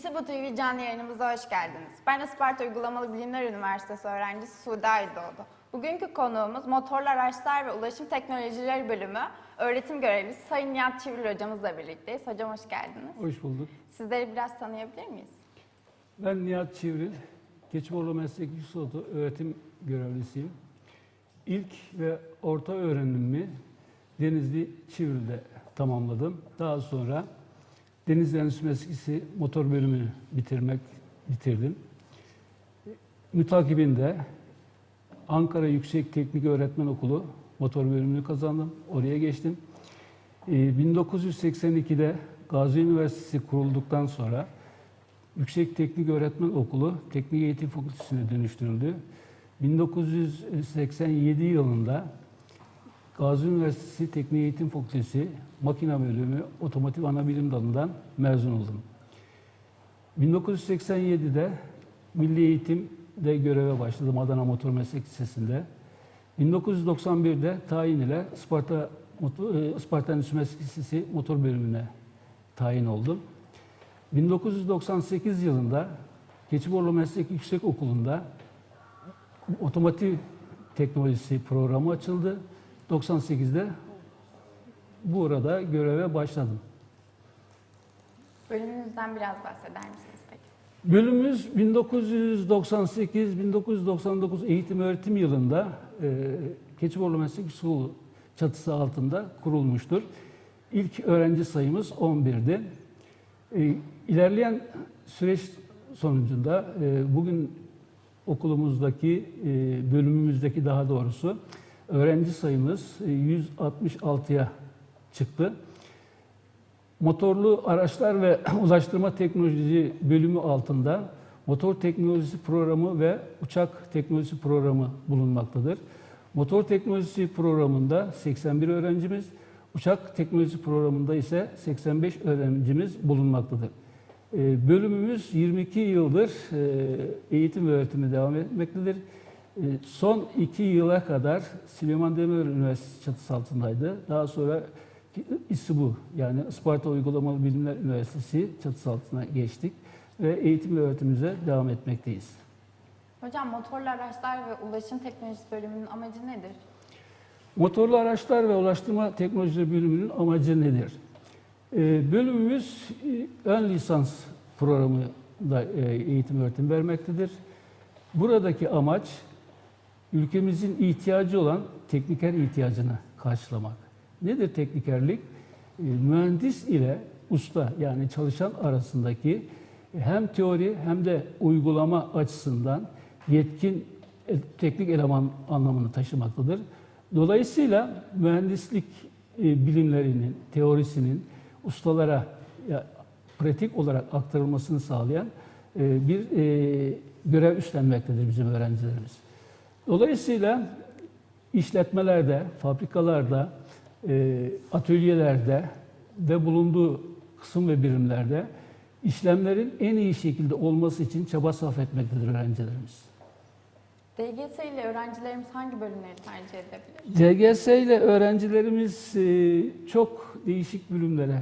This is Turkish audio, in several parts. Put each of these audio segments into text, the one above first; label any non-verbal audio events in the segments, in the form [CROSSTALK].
TV canlı yayınımıza hoş geldiniz. Ben Isparta Uygulamalı Bilimler Üniversitesi öğrencisi Sude Aydoğdu. Bugünkü konuğumuz Motorlu Araçlar ve Ulaşım Teknolojileri Bölümü öğretim görevlisi Sayın Nihat Çivril hocamızla birlikteyiz. Hocam hoş geldiniz. Hoş bulduk. Sizleri biraz tanıyabilir miyiz? Ben Nihat Çivril, Keçiborlu Meslek Yüksekokulu öğretim görevlisiyim. İlk ve orta öğrenimimi Denizli Çivril'de tamamladım. Daha sonra Denizli Endüstri Meslekisi motor bölümünü bitirmek bitirdim. Mütakibinde Ankara Yüksek Teknik Öğretmen Okulu motor bölümünü kazandım. Oraya geçtim. Ee, 1982'de Gazi Üniversitesi kurulduktan sonra Yüksek Teknik Öğretmen Okulu Teknik Eğitim Fakültesine dönüştürüldü. 1987 yılında Gazi Üniversitesi Teknik Eğitim Fakültesi Makine Bölümü Otomotiv Anabilim Dalı'ndan mezun oldum. 1987'de Milli Eğitim'de göreve başladım Adana Motor Meslek Lisesi'nde. 1991'de tayin ile Isparta, Motor- e, Isparta Endüstri Meslek Lisesi motor bölümüne tayin oldum. 1998 yılında Keçiborlu Meslek Yüksek Okulu'nda otomotiv teknolojisi programı açıldı. 98'de burada göreve başladım. Bölümünüzden biraz bahseder misiniz peki? Bölümümüz 1998-1999 eğitim öğretim yılında e, Keçiborlu Meslek Yüksekokulu çatısı altında kurulmuştur. İlk öğrenci sayımız 11'di. E, ilerleyen süreç sonucunda e, bugün okulumuzdaki, e, bölümümüzdeki daha doğrusu öğrenci sayımız e, 166'ya çıktı. Motorlu araçlar ve [CLEARS THROAT] ulaştırma teknolojisi bölümü altında motor teknolojisi programı ve uçak teknolojisi programı bulunmaktadır. Motor teknolojisi programında 81 öğrencimiz, uçak teknolojisi programında ise 85 öğrencimiz bulunmaktadır. Ee, Bölümümüz 22 yıldır e, eğitim ve öğretimi devam etmektedir. E, Son iki yıla kadar Süleyman Demirel Üniversitesi çatısı altındaydı. Daha sonra İSİBU yani Isparta Uygulamalı Bilimler Üniversitesi çatısı altına geçtik ve eğitim ve öğretimimize devam etmekteyiz. Hocam motorlu araçlar ve ulaşım teknolojisi bölümünün amacı nedir? Motorlu araçlar ve ulaştırma teknolojileri bölümünün amacı nedir? Ee, bölümümüz e, ön lisans programında e, eğitim öğretim vermektedir. Buradaki amaç ülkemizin ihtiyacı olan tekniker ihtiyacını karşılamak. Nedir teknikerlik? E, Mühendis ile usta yani çalışan arasındaki hem teori hem de uygulama açısından yetkin e, teknik eleman anlamını taşımaktadır. Dolayısıyla mühendislik e, bilimlerinin, teorisinin ustalara pratik olarak aktarılmasını sağlayan e, bir görev üstlenmektedir bizim öğrencilerimiz. Dolayısıyla işletmelerde, fabrikalarda, e, atölyelerde ve bulunduğu kısım ve birimlerde işlemlerin en iyi şekilde olması için çaba sarf etmektedir öğrencilerimiz. DGS ile öğrencilerimiz hangi bölümleri tercih edebilir? DGS ile öğrencilerimiz e, çok değişik bölümlere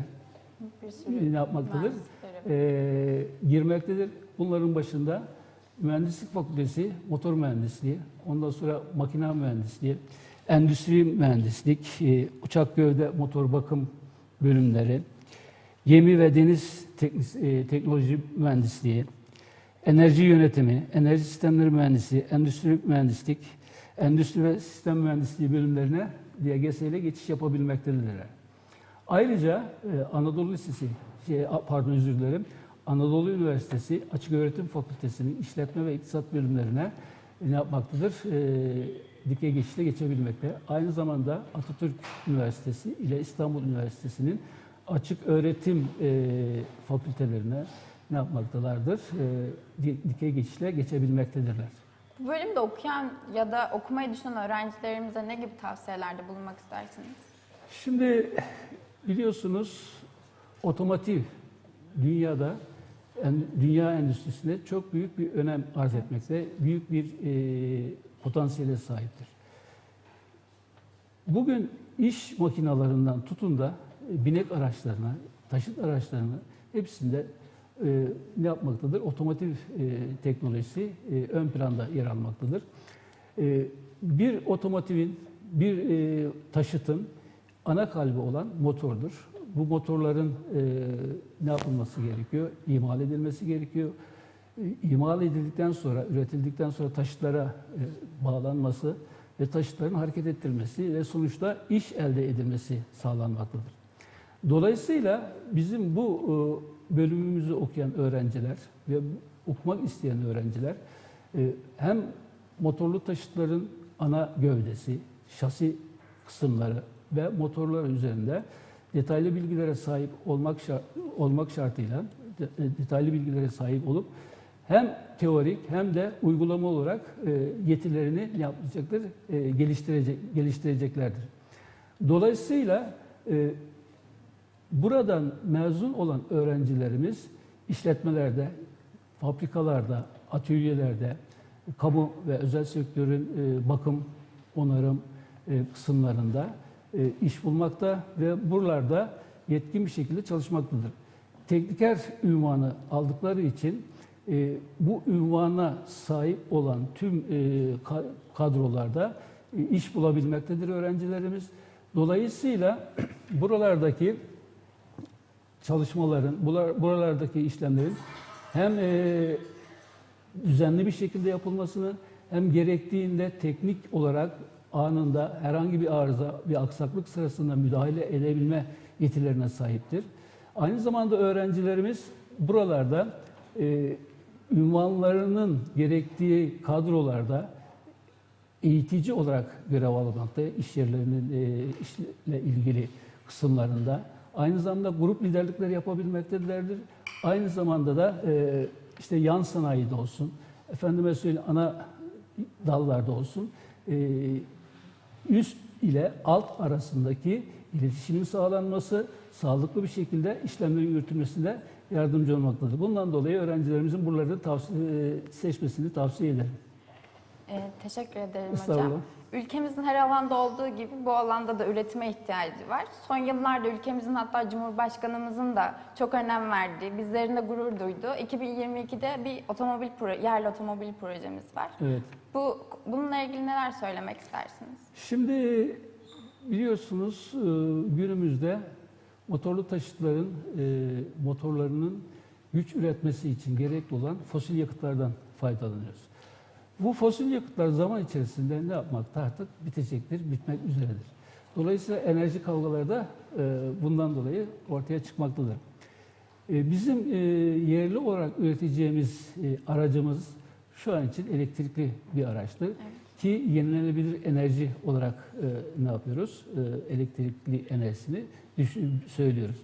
Bir sürü yapmaktadır? E, girmektedir. Bunların başında mühendislik fakültesi, motor mühendisliği, ondan sonra makine mühendisliği, endüstri mühendislik, e, uçak gövde motor bakım bölümleri, gemi ve deniz teknis- e, teknoloji mühendisliği, enerji yönetimi, enerji sistemleri mühendisi, endüstri mühendislik, endüstri ve sistem mühendisliği bölümlerine DGS ile geçiş yapabilmektedirler. Ayrıca e, Anadolu Lisesi, şey, pardon özür dilerim, Anadolu Üniversitesi Açık Öğretim Fakültesi'nin işletme ve iktisat bölümlerine ne yapmaktadır? E, dikey geçişle geçebilmekte. Aynı zamanda Atatürk Üniversitesi ile İstanbul Üniversitesi'nin açık öğretim e, fakültelerine ne yapmaktalardır? E, di- dikey geçişle geçebilmektedirler. Bu bölümde okuyan ya da okumayı düşünen öğrencilerimize ne gibi tavsiyelerde bulunmak istersiniz? Şimdi biliyorsunuz otomotiv dünyada dünya endüstrisinde çok büyük bir önem arz etmekte, büyük bir e, potansiyele sahiptir. Bugün iş makinalarından tutun da e, binek araçlarına, taşıt araçlarına hepsinde e, ne yapmaktadır? Otomotiv e, teknolojisi e, ön planda yer almaktadır. E, bir otomotivin, bir e, taşıtın ana kalbi olan motordur. Bu motorların e, ne yapılması gerekiyor? İmal edilmesi gerekiyor. E, İmal edildikten sonra, üretildikten sonra taşıtlara e, bağlanması ve taşıtların hareket ettirilmesi ve sonuçta iş elde edilmesi sağlanmaktadır. Dolayısıyla bizim bu e, bölümümüzü okuyan öğrenciler ve okumak isteyen öğrenciler e, hem motorlu taşıtların ana gövdesi, şasi kısımları ve motorlar üzerinde detaylı bilgilere sahip olmak şart, olmak şartıyla e, detaylı bilgilere sahip olup hem teorik hem de uygulama olarak e, yetilerini ne yapacaktır? E, geliştirecek geliştireceklerdir. Dolayısıyla buradan mezun olan öğrencilerimiz işletmelerde, fabrikalarda, atölyelerde, kamu ve özel sektörün bakım, onarım kısımlarında iş bulmakta ve buralarda yetkin bir şekilde çalışmaktadır. Tekniker ünvanı aldıkları için e, bu ünvana sahip olan tüm e, ka- kadrolarda e, iş bulabilmektedir öğrencilerimiz. Dolayısıyla [CLEARS THROAT] buralardaki çalışmaların, buralardaki işlemlerin hem e, düzenli bir şekilde yapılmasını hem gerektiğinde teknik olarak anında herhangi bir arıza, bir aksaklık sırasında müdahale edebilme yetilerine sahiptir. Aynı zamanda öğrencilerimiz buralarda e, ünvanlarının gerektiği kadrolarda eğitici olarak görev almakta, iş yerlerinin e, işle ilgili kısımlarında. Aynı zamanda grup liderlikleri yapabilmektedirlerdir. Aynı zamanda da e, işte yan sanayide olsun, efendime söyleyeyim ana dallarda olsun, e, üst ile alt arasındaki iletişimin sağlanması, sağlıklı bir şekilde işlemlerin yürütülmesine yardımcı olmaktadır. Bundan dolayı öğrencilerimizin buraları tavsiye, e, seçmesini tavsiye ederim. Ee, teşekkür ederim hocam. Ülkemizin her alanda olduğu gibi bu alanda da üretime ihtiyacı var. Son yıllarda ülkemizin hatta Cumhurbaşkanımızın da çok önem verdiği, bizlerin de gurur duyduğu 2022'de bir otomobil proje, yerli otomobil projemiz var. Evet. Bu bununla ilgili neler söylemek istersiniz? Şimdi biliyorsunuz e, günümüzde motorlu taşıtların e, motorlarının güç üretmesi için gerekli olan fosil yakıtlardan faydalanıyoruz. Bu fosil yakıtlar zaman içerisinde ne yapmakta artık bitecektir, bitmek üzeredir. Dolayısıyla enerji kavgaları da e, bundan dolayı ortaya çıkmaktadır. E, Bizim e, yerli olarak üreteceğimiz aracımız şu an için elektrikli bir araçtır. Ki yenilenebilir enerji olarak e, ne yapıyoruz? E, elektrikli enerjisini düşün, söylüyoruz.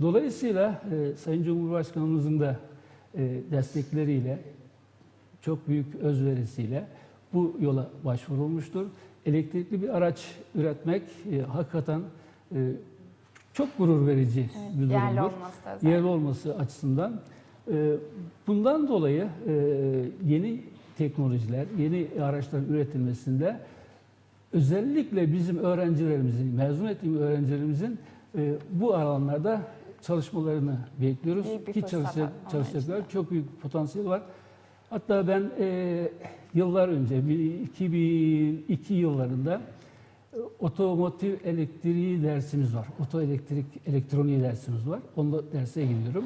Dolayısıyla e, Sayın Cumhurbaşkanımızın da e, destekleriyle, çok büyük özverisiyle bu yola başvurulmuştur. Elektrikli bir araç üretmek e, hakikaten e, çok gurur verici Evet, bir yerli durumdur olması da özellikle. yerli olması açısından. e, Bundan dolayı e, yeni teknolojiler, yeni araçların üretilmesinde özellikle bizim öğrencilerimizin, mezun ettiğimiz öğrencilerimizin e, bu alanlarda çalışmalarını bekliyoruz. Ki çalışacak, çalışacaklar. Çok büyük potansiyel var. Hatta ben e, yıllar önce, bir 2002 yıllarında e, otomotiv elektriği dersimiz var. Oto elektrik elektroniği dersimiz var. Onda derse gidiyorum.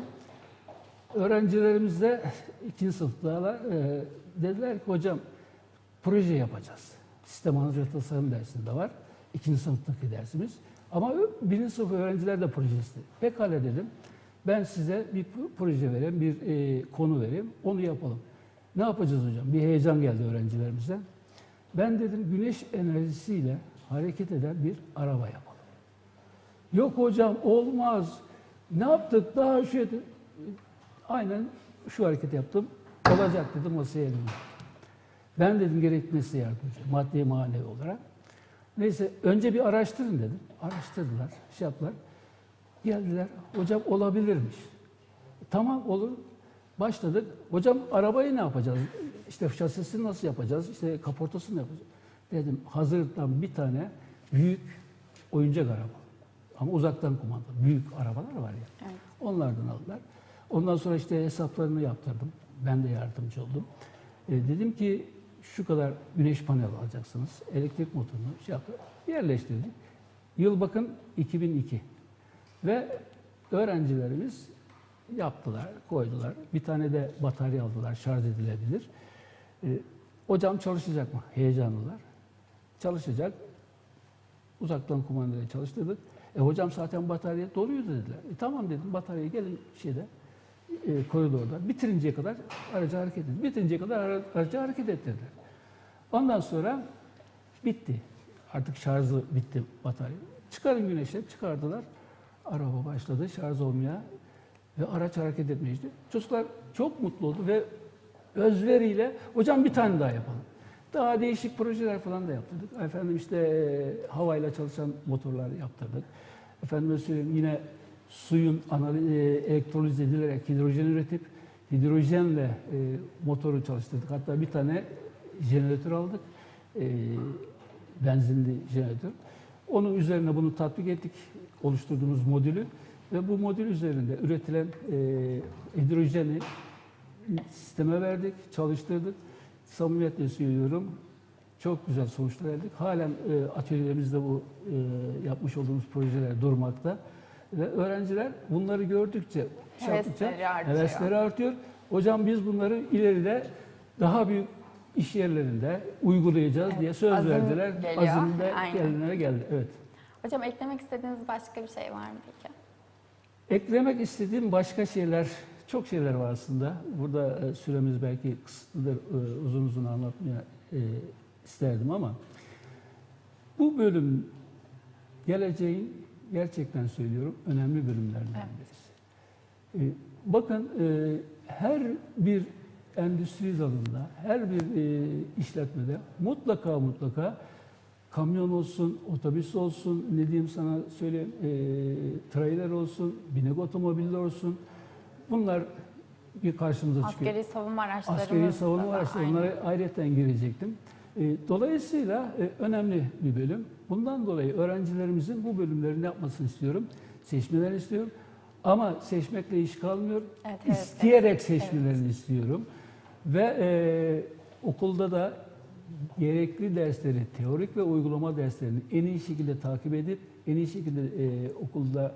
Öğrencilerimiz de ikinci sınıftalar e, dediler ki hocam proje yapacağız. Sistem analiz tasarım dersinde var. İkinci sınıftaki dersimiz. Ama birinci sınıf öğrenciler de proje istedi. Pekala dedim. Ben size bir pro- proje vereyim, bir e, konu vereyim. Onu yapalım. Ne yapacağız hocam? Bir heyecan geldi öğrencilerimize. Ben dedim güneş enerjisiyle hareket eden bir araba yapalım. Yok hocam olmaz. Ne yaptık daha şu aynen şu hareket yaptım. Olacak dedim masaya elimle. Ben dedim gerekli size yardımcı. Maddi manevi olarak. Neyse önce bir araştırın dedim. Araştırdılar, şey yaptılar. Geldiler. Hocam olabilirmiş. Tamam olur. Başladık. Hocam arabayı ne yapacağız? İşte şasisini nasıl yapacağız? İşte kaportasını yapacağız. Dedim hazırdan bir tane büyük oyuncak araba. Ama uzaktan kumanda. Büyük arabalar var ya. Evet. Onlardan aldılar. Ondan sonra işte hesaplarını yaptırdım. Ben de yardımcı oldum. E, dedim ki şu kadar güneş paneli alacaksınız. Elektrik motorunu şey yaptı. Yerleştirdik. Yıl bakın 2002. Ve öğrencilerimiz yaptılar, koydular. Bir tane de batarya aldılar, şarj edilebilir. E, hocam çalışacak mı? Heyecanlılar. Çalışacak. Uzaktan kumandayla çalıştırdık. E hocam zaten batarya doluyor dediler. E tamam dedim bataryayı gelin şeyde e, koridorda bitirinceye kadar aracı hareket edin. Bitirinceye kadar ara- aracı hareket ettirdiler. Ondan sonra bitti. Artık şarjı bitti batarya. Çıkarın güneşe çıkardılar. Araba başladı şarj olmaya ve araç hareket etmeye işte. Çocuklar çok mutlu oldu ve özveriyle hocam bir tane daha yapalım. Daha değişik projeler falan da yaptırdık. Efendim işte havayla çalışan motorlar yaptırdık. Efendim söyleyeyim yine suyun analiz, e, elektroliz edilerek hidrojen üretip hidrojenle e, motoru çalıştırdık. Hatta bir tane jeneratör aldık. E, benzinli jeneratör. Onun üzerine bunu tatbik ettik. Oluşturduğumuz modülü ve bu modül üzerinde üretilen e, hidrojeni sisteme verdik, çalıştırdık. Samimiyetle söylüyorum. Çok güzel sonuçlar elde ettik. Halen e, atölyelerimizde bu e, yapmış olduğumuz projeler durmakta. Ve öğrenciler bunları gördükçe, şey Hevesleri artıyor. hevesleri artıyor. Hocam biz bunları ileride daha büyük iş yerlerinde uygulayacağız Evet, diye söz azim verdiler. geliyor. Azim de Aynen. kendine geldi. Evet. Hocam eklemek istediğiniz başka bir şey var mı peki? Eklemek istediğim başka şeyler, çok şeyler var aslında. Burada e, süremiz belki kısıtlıdır, e, uzun uzun anlatmaya e, isterdim ama bu bölüm geleceğin gerçekten söylüyorum önemli bölümlerden birisi. Bakın her bir endüstri dalında, her bir işletmede mutlaka mutlaka kamyon olsun, otobüs olsun, ne diyeyim sana söyleyeyim, e, trailer olsun, binek otomobiller olsun. Bunlar bir karşımıza çıkıyor. Askeri savunma araçlarımız Askeri savunma araçları, onlara ayrıca girecektim. E, Dolayısıyla e, önemli bir bölüm. Bundan dolayı öğrencilerimizin bu bölümlerini yapmasını istiyorum. Seçmelerini istiyorum. Ama seçmekle iş kalmıyor. Evet, evet, İsteyerek seçmelerini istiyorum. Ve e, okulda da gerekli dersleri, teorik ve uygulama derslerini en iyi şekilde takip edip, en iyi şekilde e, okulda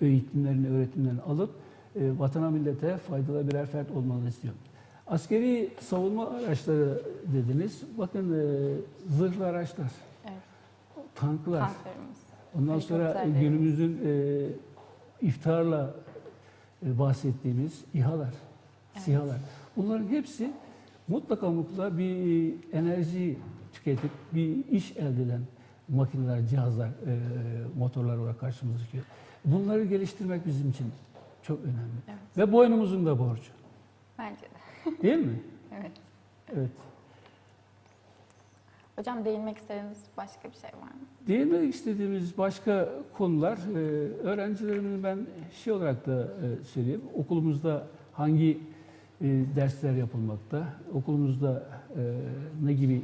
eğitimlerini, öğretimlerini alıp e, vatana millete faydalı birer fert olmalarını istiyorum. Askeri savunma araçları dediniz. Bakın e, zırhlı araçlar, Evet, tanklar, tanklarımız. ondan sonra günümüzün e, iftarla e, bahsettiğimiz İHA'lar, SİHA'lar. Bunların hepsi mutlaka mutlaka bir enerji tüketip bir iş elde eden makineler, cihazlar, e, motorlar olarak karşımıza çıkıyor. Bunları geliştirmek bizim için çok önemli. Evet. Ve boynumuzun da borcu. Bence de. [LAUGHS] Değil mi? Evet. Evet. Hocam değinmek istediğiniz başka bir şey var mı? Değinmek istediğimiz başka konular, e, öğrencilerimin ben şey olarak da e, söyleyeyim, okulumuzda hangi e, dersler yapılmakta, okulumuzda e, ne gibi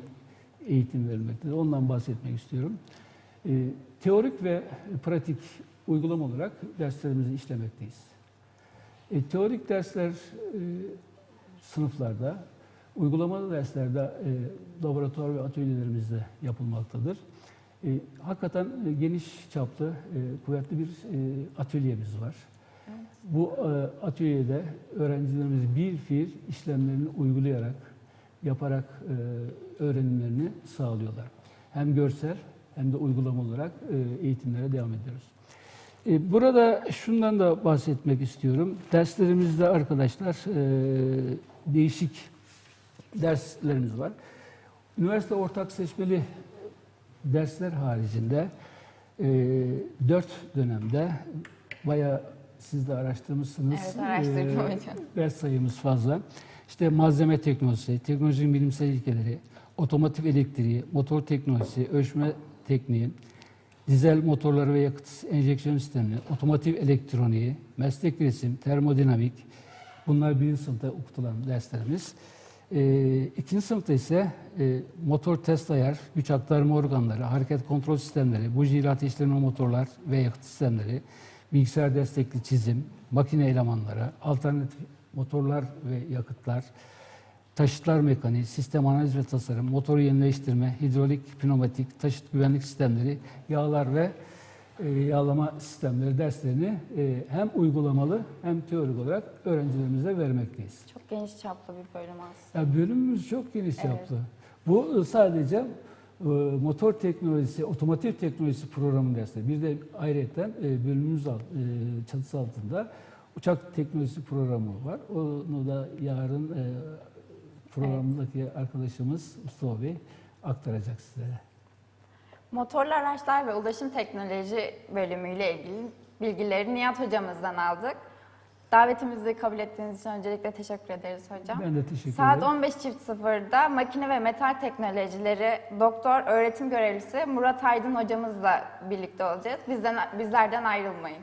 eğitim verilmektedir, ondan bahsetmek istiyorum. E, teorik ve pratik uygulama olarak derslerimizi işlemekteyiz. E, teorik dersler e, sınıflarda, uygulamalı derslerde e, laboratuvar ve atölyelerimizde yapılmaktadır. E, hakikaten e, geniş çaplı, e, kuvvetli bir e, atölyemiz var. Bu e, atölyede öğrencilerimiz bir fiil işlemlerini uygulayarak, yaparak e, öğrenimlerini sağlıyorlar. Hem görsel hem de uygulama olarak e, eğitimlere devam ediyoruz. Burada şundan da bahsetmek istiyorum. Derslerimizde arkadaşlar değişik derslerimiz var. Üniversite ortak seçmeli dersler haricinde dört dönemde bayağı siz de araştırmışsınız. Evet, araştırdım hocam. Ders sayımız fazla. İşte malzeme teknolojisi, teknolojinin bilimsel ilkeleri, otomotiv elektriği, motor teknolojisi, ölçme tekniği, dizel motorları ve yakıt enjeksiyon sistemleri, otomotiv elektroniği, meslek resim, termodinamik, bunlar birinci sınıfta okutulan derslerimiz. Ee, ikinci sınıfta ise e, motor test ayar, güç aktarma organları, hareket kontrol sistemleri, buji ile ateşleme motorlar ve yakıt sistemleri, bilgisayar destekli çizim, makine elemanları, alternatif motorlar ve yakıtlar, taşıtlar mekaniği, sistem analiz ve tasarım, motoru yenileştirme, hidrolik, pneumatik, taşıt güvenlik sistemleri, yağlar ve e, yağlama sistemleri derslerini e, hem uygulamalı hem teorik olarak öğrencilerimize vermekteyiz. Çok geniş çaplı bir bölüm aslında. Ya bölümümüz çok geniş yaptı. Bu sadece e, motor teknolojisi, otomotiv teknolojisi programı dersleri. Bir de ayrıca bölümümüz alt, e, çatısı altında uçak teknolojisi programı var. Onu da yarın e, programdaki arkadaşımız Mustafa Bey aktaracak sizlere. Motorlu araçlar ve ulaşım teknoloji bölümüyle ilgili bilgileri Nihat hocamızdan aldık. Davetimizi kabul ettiğiniz için öncelikle teşekkür ederiz hocam. Ben de teşekkür Saat ederim. 15.00'da makine ve metal teknolojileri doktor öğretim görevlisi Murat Aydın hocamızla birlikte olacağız. Bizden bizlerden ayrılmayın.